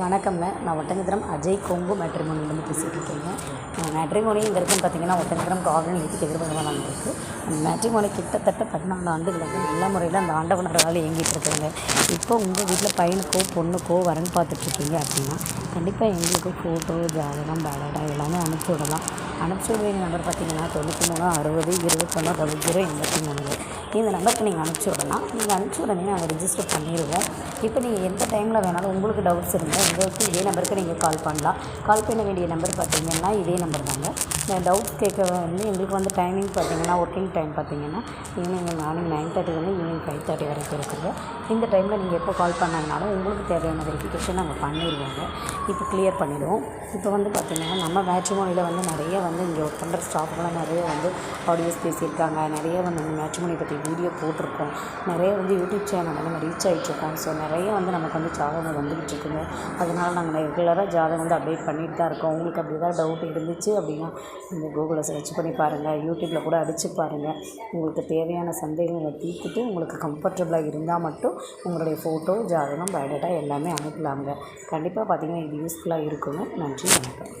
வணக்கம்ங்க. நான் ஒட்டஞ்சத்திரம் அஜய் கொங்கு மேட்ரிமோனிலேருந்து பேசிகிட்டு இருக்கேங்க மேட்ரிமோனி இங்கே பார்த்தீங்கன்னா ஒட்டஞ்சத்திரம் காவலன் நிதிக்கு எதிர்பார்க்கலாம் இருக்குது அந்த மேட்ரிமோனி கிட்டத்தட்ட பதினாலு ஆண்டுகள் வந்து நல்ல முறையில் அந்த ஆண்டவனரால் இயங்கிட்டு இருக்காங்க இப்போ உங்கள் வீட்டில் பையனுக்கோ பொண்ணுக்கோ வரன்னு பார்த்துட்ருக்கீங்க அப்படின்னா கண்டிப்பாக எங்களுக்கு ஃபோட்டோ ஜாதகம் பேலடா எல்லாமே அனுப்பிச்சி விடலாம் அனுப்பிச்சி விட வேண்டிய நம்பர் பார்த்தீங்கன்னா தொண்ணூற்றி மூணு அறுபது இருபத்தொன்று டபுள் ஜீரோ எண்பத்தி மூணு. இந்த நம்பருக்கு நீங்கள் அனுப்பிச்சி விடலாம். நீங்கள் அனுப்பிச்சி உடனே நாங்கள் ரிஜிஸ்டர் பண்ணிடுவோம். இப்போ நீங்கள் எந்த டைமில் வேணாலும் உங்களுக்கு டவுட்ஸ் இருந்தால் எங்களுக்கு இதே நம்பருக்கு நீங்கள் கால் பண்ணலாம். கால் பண்ண வேண்டிய நம்பர் பார்த்தீங்கன்னா இதே நம்பர் தாங்க. டவுட்ஸ் கேட்க வந்து எங்களுக்கு வந்து டைமிங் பார்த்தீங்கன்னா ஒர்க்கிங் டைம் பார்த்தீங்கன்னா ஈவினிங் மார்னிங் நைன் தேர்ட்டிலேருந்து ஈவினிங் ஃபைவ் தேர்ட்டி வரைக்கும் இருக்குது. இந்த டைமில் நீங்கள் எப்போ கால் பண்ணாங்கனாலும் உங்களுக்கு தேவையான வெரிஃபிகேஷன் நாங்கள் பண்ணிடுவோங்க. இப்போ கிளியர் பண்ணிவிடுவோம் இப்போ வந்து பார்த்திங்கன்னா நம்ம மேட்ரிமோனியில் வந்து நிறைய வந்து இங்கே ஒர்க் பண்ணுற ஸ்டாஃப்லாம் நிறைய வந்து ஆடியோஸ் பேசியிருக்காங்க. நிறைய வந்து மேட்ரிமோனி பற்றி வீடியோ போட்டிருக்கோம். நிறைய வந்து யூடியூப் சேனல் வந்து நம்ம ரீச் ஆகிட்ருக்கோம் ஸோ நிறைய வந்து நமக்கு வந்து ஜாதகம் வந்துக்கிட்டு இருக்குங்க. அதனால் நாங்கள் ரெகுலராக ஜாதகம் வந்து அப்டேட் பண்ணிட்டு தான் இருக்கோம். உங்களுக்கு அப்படி ஏதாவது டவுட் இருந்துச்சு அப்படின்னா இந்த கூகுளில் சர்ச் பண்ணி பாருங்கள் யூடியூப்பில் கூட அடித்து பாருங்கள் உங்களுக்கு தேவையான சந்தேகங்களை தீர்த்துட்டு உங்களுக்கு கம்ஃபர்டபுளாக இருந்தால் மட்டும் உங்களுடைய ஃபோட்டோ ஜாதகம் பயோடேட்டா எல்லாமே அனுப்பலாங்க. கண்டிப்பாக பார்த்திங்கன்னா இது யூஸ்ஃபுல்லாக இருக்கணும் நன்றி வணக்கம்.